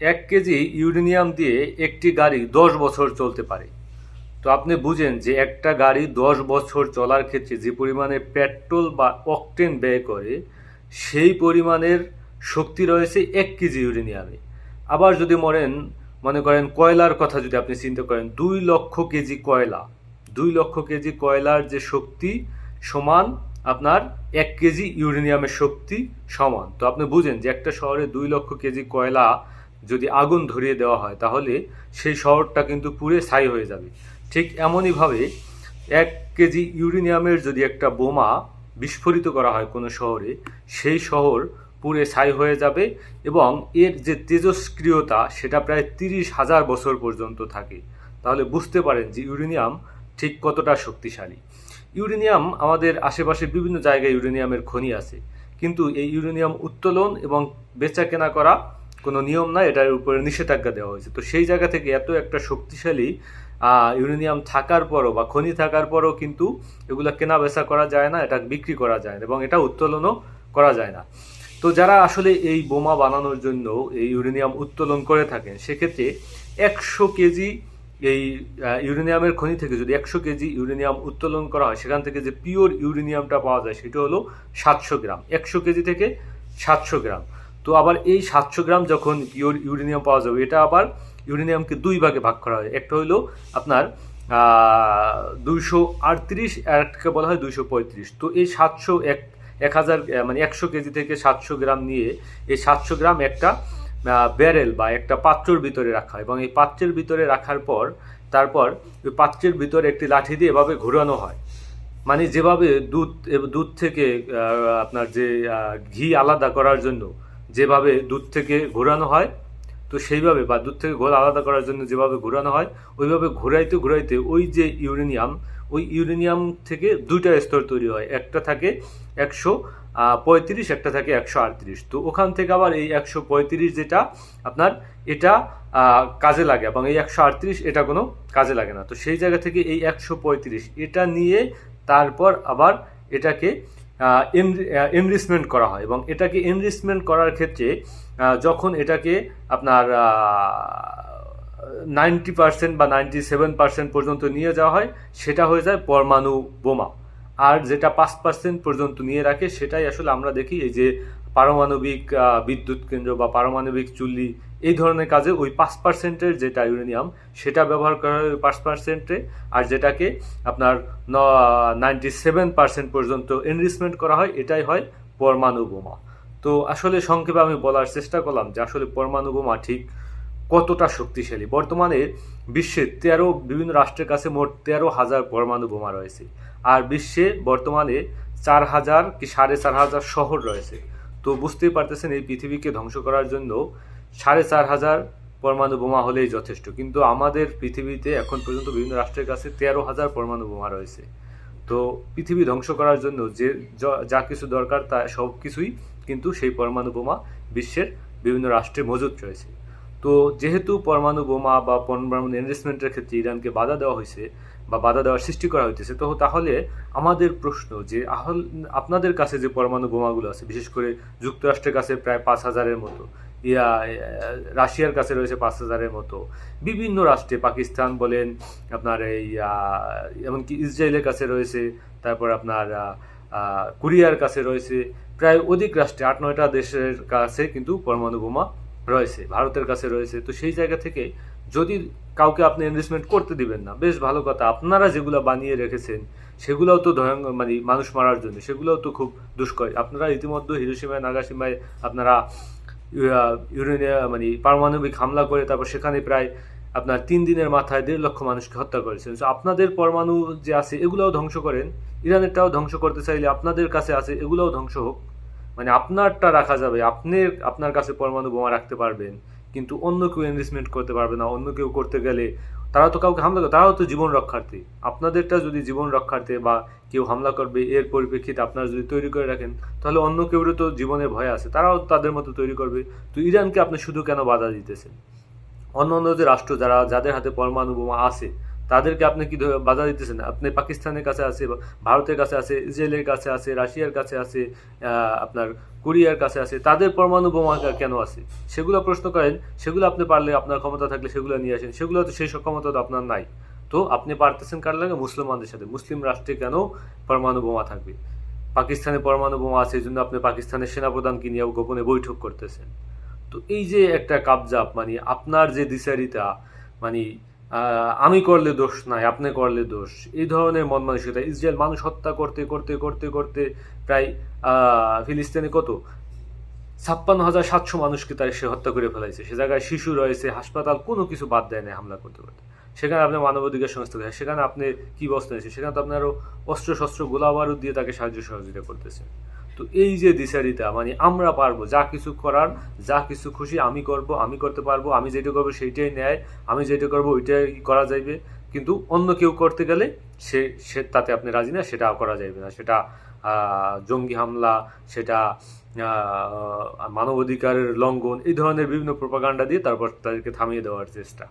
এক KG uranium দিয়ে একটি গাড়ি দশ বছর চলতে পারে। তো আপনি বুঝেন যে একটা গাড়ি দশ বছর চলার ক্ষেত্রে যে পরিমাণে পেট্রোল বা অকটেন ব্যয় করে, সেই পরিমাণের শক্তি রয়েছে এক কেজি ইউরেনিয়ামে। আবার যদি মরেন, মনে করেন কয়লার কথা যদি আপনি চিন্তা করেন, দুই লক্ষ কেজি কয়লা। দুই লক্ষ কেজি কয়লার যে শক্তি সমান আপনার এক কেজি ইউরেনিয়ামের শক্তি সমান। তো আপনি বুঝেন যে একটা শহরে দুই লক্ষ কেজি কয়লা যদি আগুন ধরিয়ে দেওয়া হয়, তাহলে সেই শহরটা কিন্তু পুড়ে ছাই হয়ে যাবে। ঠিক এমনইভাবে এক কেজি ইউরেনিয়ামের যদি একটা বোমা বিস্ফোরিত করা হয় কোনো শহরে, সেই শহর পুড়ে ছাই হয়ে যাবে এবং এর যে তেজস্ক্রিয়তা, সেটা প্রায় তিরিশ হাজার বছর পর্যন্ত থাকে। তাহলে বুঝতে পারেন যে ইউরেনিয়াম ঠিক কতটা শক্তিশালী। ইউরেনিয়াম আমাদের আশেপাশে বিভিন্ন জায়গায় ইউরেনিয়ামের খনি আছে। কিন্তু এই ইউরেনিয়াম উত্তোলন এবং বেচা কেনা করা কোনো নিয়ম নাই, এটার উপরে নিষেধাজ্ঞা দেওয়া হয়েছে। তো সেই জায়গা থেকে এত একটা শক্তিশালী ইউরেনিয়াম থাকার পরও বা খনি থাকার পরও কিন্তু এগুলো কেনা বেচা করা যায় না, এটা বিক্রি করা যায় না এবং এটা উত্তোলনও করা যায় না। তো যারা আসলে এই বোমা বানানোর জন্য এই ইউরেনিয়াম উত্তোলন করে থাকেন, সেক্ষেত্রে একশো কেজি এই ইউরেনিয়ামের খনি থেকে যদি একশো কেজি ইউরেনিয়াম উত্তোলন করা হয়, সেখান থেকে যে পিওর ইউরেনিয়ামটা পাওয়া যায়, সেটা হলো সাতশো গ্রাম। একশো কেজি থেকে সাতশো গ্রাম। তো আবার এই সাতশো গ্রাম যখন ইউরেনিয়াম পাওয়া যাবে, এটা আবার ইউরেনিয়ামকে দুই ভাগে ভাগ করা হয়। একটা হলো আপনার দুইশো আটত্রিশ একটাকে বলা হয় দুইশো পঁয়ত্রিশ। তো এই সাতশো এক এক হাজার মানে একশো কেজি থেকে সাতশো গ্রাম নিয়ে এই সাতশো গ্রাম একটা ব্যারেল বা একটা পাত্রর ভিতরে রাখা হয়। এবং এই পাত্রের ভিতরে রাখার পর, তারপর ওই পাত্রের ভিতরে একটি লাঠি দিয়ে এভাবে ঘোরানো হয়। মানে যেভাবে দুধ দুধ থেকে আপনার যে ঘি আলাদা করার জন্য যেভাবে দুধ থেকে ঘোরানো হয়, তো সেইভাবে বা দুধ থেকে ঘোল আলাদা করার জন্য যেভাবে ঘোরানো হয়, ওইভাবে ঘোরাইতে ঘোরাইতে ওই যে ইউরেনিয়াম, ওই ইউরেনিয়াম থেকে দুইটা স্তর তৈরি হয়, একটা থাকে একশো পঁয়ত্রিশ, একটা থাকে একশো আটত্রিশ। তো ওখান থেকে আবার এই একশো পঁয়ত্রিশ যেটা আপনার, এটা কাজে লাগে এবং এই একশো আটত্রিশ এটা কোনো কাজে লাগে না। তো সেই জায়গা থেকে এই একশো পঁয়ত্রিশ এটা নিয়ে তারপর আবার এটাকে এনরিচমেন্ট করা হয় এবং এটাকে এনরিচমেন্ট করার ক্ষেত্রে যখন এটাকে আপনার নাইনটি পার্সেন্ট বা নাইনটি সেভেন পার্সেন্ট পর্যন্ত নিয়ে যাওয়া হয়, সেটা হয়ে যায় পরমাণু বোমা। আর যেটা পাঁচ পার্সেন্ট পর্যন্ত নিয়ে রাখে, সেটাই আসলে আমরা দেখি এই যে পারমাণবিক বিদ্যুৎ কেন্দ্র বা পারমাণবিক চুল্লি এই ধরনের কাজে ওই পাঁচ পার্সেন্টের যেটা ইউরেনিয়াম, সেটা ব্যবহার করা হয় পাঁচ পার্সেন্টে আর যেটাকে আপনার নাইনটি সেভেন পার্সেন্ট পর্যন্ত এনরিচমেন্ট করা হয়, এটাই হয় পরমাণু বোমা। তো আসলে সংক্ষেপে আমি বলার চেষ্টা করলাম যে আসলে পরমাণু বোমা ঠিক কতটা শক্তিশালী? বর্তমানে বিশ্বে তেরো, বিভিন্ন রাষ্ট্রের কাছে মোট তেরো হাজার পরমাণু বোমা রয়েছে। আর বিশ্বে বর্তমানে চার হাজার কি সাড়ে চার হাজার শহর রয়েছে। তো বুঝতেই পারতেছেন, এই পৃথিবীকে ধ্বংস করার জন্য সাড়ে চার হাজার পরমাণু বোমা হলেই যথেষ্ট। কিন্তু আমাদের পৃথিবীতে এখন পর্যন্ত বিভিন্ন রাষ্ট্রের কাছে তেরো হাজার পরমাণু বোমা রয়েছে। তো পৃথিবী ধ্বংস করার জন্য যে যা কিছু দরকার তা সব কিছুই কিন্তু সেই পরমাণু বোমা বিশ্বের বিভিন্ন রাষ্ট্রে মজুদ রয়েছে। তো যেহেতু পরমাণু বোমা বা পরমাণু এনরিচমেন্টের ক্ষেত্রে ইরানকে বাধা দেওয়া হয়েছে বা বাধা দেওয়ার সৃষ্টি করা হইতেছে, তো তাহলে আমাদের প্রশ্ন যে আপনাদের কাছে যে পরমাণু বোমাগুলো আছে, বিশেষ করে যুক্তরাষ্ট্রের কাছে প্রায় পাঁচ হাজারের মতো, ইয়া রাশিয়ার কাছে রয়েছে পাঁচ হাজারের মতো, বিভিন্ন রাষ্ট্রে, পাকিস্তান বলেন, আপনার এই এমনকি ইসরায়েলের কাছে রয়েছে, তারপর আপনার কোরিয়ার কাছে রয়েছে, প্রায় অধিক রাষ্ট্রে, আট নয়টা দেশের কাছে কিন্তু পরমাণু বোমা রয়েছে ভারতের কাছে রয়েছে। তো সেই জায়গা থেকে যদি কাউকে আপনি এনরিচমেন্ট করতে দিবেন না বেশ ভালো কথা। আপনারা যেগুলো বানিয়ে রেখেছেন সেগুলোও তো মানে মানুষ মারার জন্য সেগুলোও তো খুব দুষ্কর। আপনারা ইতিমধ্যে হিরোসীমায় নাগাসীমায় আপনারা ইউরেনিয়া মানে পারমাণবিক হামলা করে তারপর সেখানে প্রায় আপনার তিন দিনের মাথায় দেড় লক্ষ মানুষকে হত্যা করেছেন। So, আপনাদের পরমাণু যে আছে এগুলোও ধ্বংস করেন। ইরানেরটাও ধ্বংস করতে চাইলে আপনাদের কাছে আছে এগুলোও ধ্বংস হোক। মানে আপনারটা রাখা যাবে। আপনি আপনার কাছে পরমাণু বোমা রাখতে পারবেন, কিন্তু অন্য কেউ এনরিচমেন্ট করতে পারবে না, অন্য কেউ করতে গেলে তারা তো কাউকে হামলা করে, তারাও তো জীবন রক্ষার্থী। আপনাদেরটা যদি জীবন রক্ষার্থে বা কেউ হামলা করবে, এর পরিপ্রেক্ষিতে আপনারা যদি তৈরি করে রাখেন, তাহলে অন্য কেউরও তো জীবনের ভয় আছে, তারাও তাদের মতো তৈরি করবে। তো ইরানকে আপনি শুধু কেন বাধা দিতেছেন? অন্য অন্য যে রাষ্ট্র যারা, যাদের হাতে পরমাণু বোমা আছে তাদেরকে আপনি কি বাধা দিতেছেন? আপনি পাকিস্তানের কাছে আছে ভারতের কাছে আছে, ইসরায়েলের কাছে আছে, রাশিয়ার কাছে আছে আপনার কোরিয়ার কাছে আছে, তাদের পরমাণু বোমা কেন আছে? সেগুলো প্রশ্ন করেন, সেগুলো আপনি পারলে আপনার ক্ষমতা থাকলে সেগুলো নিয়ে আসেন, সেগুলো তো সেই ক্ষমতা তো আপনার নাই। তো আপনি পারতেছেন কার লাগে? মুসলমানদের সাথে। মুসলিম রাষ্ট্রে কেন পরমাণু বোমা থাকবে? পাকিস্তানে পরমাণু বোমা আছে এই জন্য আপনি পাকিস্তানের সেনাপ্রধানকে নিয়ে গোপনে বৈঠক করতেছেন। তো এই যে একটা কাবজাপ মানে আপনার যে দিশারিতা মানে আমি করলে দোষ নাই, আপনি করলে দোষ। এই ধরনের মন মানসিকতা ইসরায়েল মানুষ হত্যা করতে করতে করতে করতে প্রায় ফিলিস্তিনে কত? ছাপ্পান্ন হাজার সাতশো মানুষকে তাই সে হত্যা করে ফেলাইছে। সে জায়গায় শিশু রয়েছে, হাসপাতাল, কোনো কিছু বাদ দেয় না হামলা করতে করতে। সেখানে আপনার মানবাধিকার সংস্থা সেখানে আপনি কি ব্যবস্থা নিয়েছেন সেখানে তো আপনারও অস্ত্র, শস্ত্র, গোলাবারুদ দিয়ে তাকে সাহায্য সহযোগিতা করতেছেন। তো এই যে দিশারিতা মানে আমরা পারব, যা কিছু করার, যা কিছু খুশি আমি করব, আমি করতে পারব, আমি যেটা করব সেইটাই নেয় আমি যেটা করব ওইটাই করা যাইবে। কিন্তু অন্য কেউ করতে গেলে সে সে তাতে আপনি রাজি না সেটা করা যাইবে না। সেটা জঙ্গি হামলা, সেটা মানবাধিকারের লঙ্ঘন, এই ধরনের বিভিন্ন প্রপাগান্ডা দিয়ে তারপর তাদেরকে থামিয়ে দেওয়ার চেষ্টা।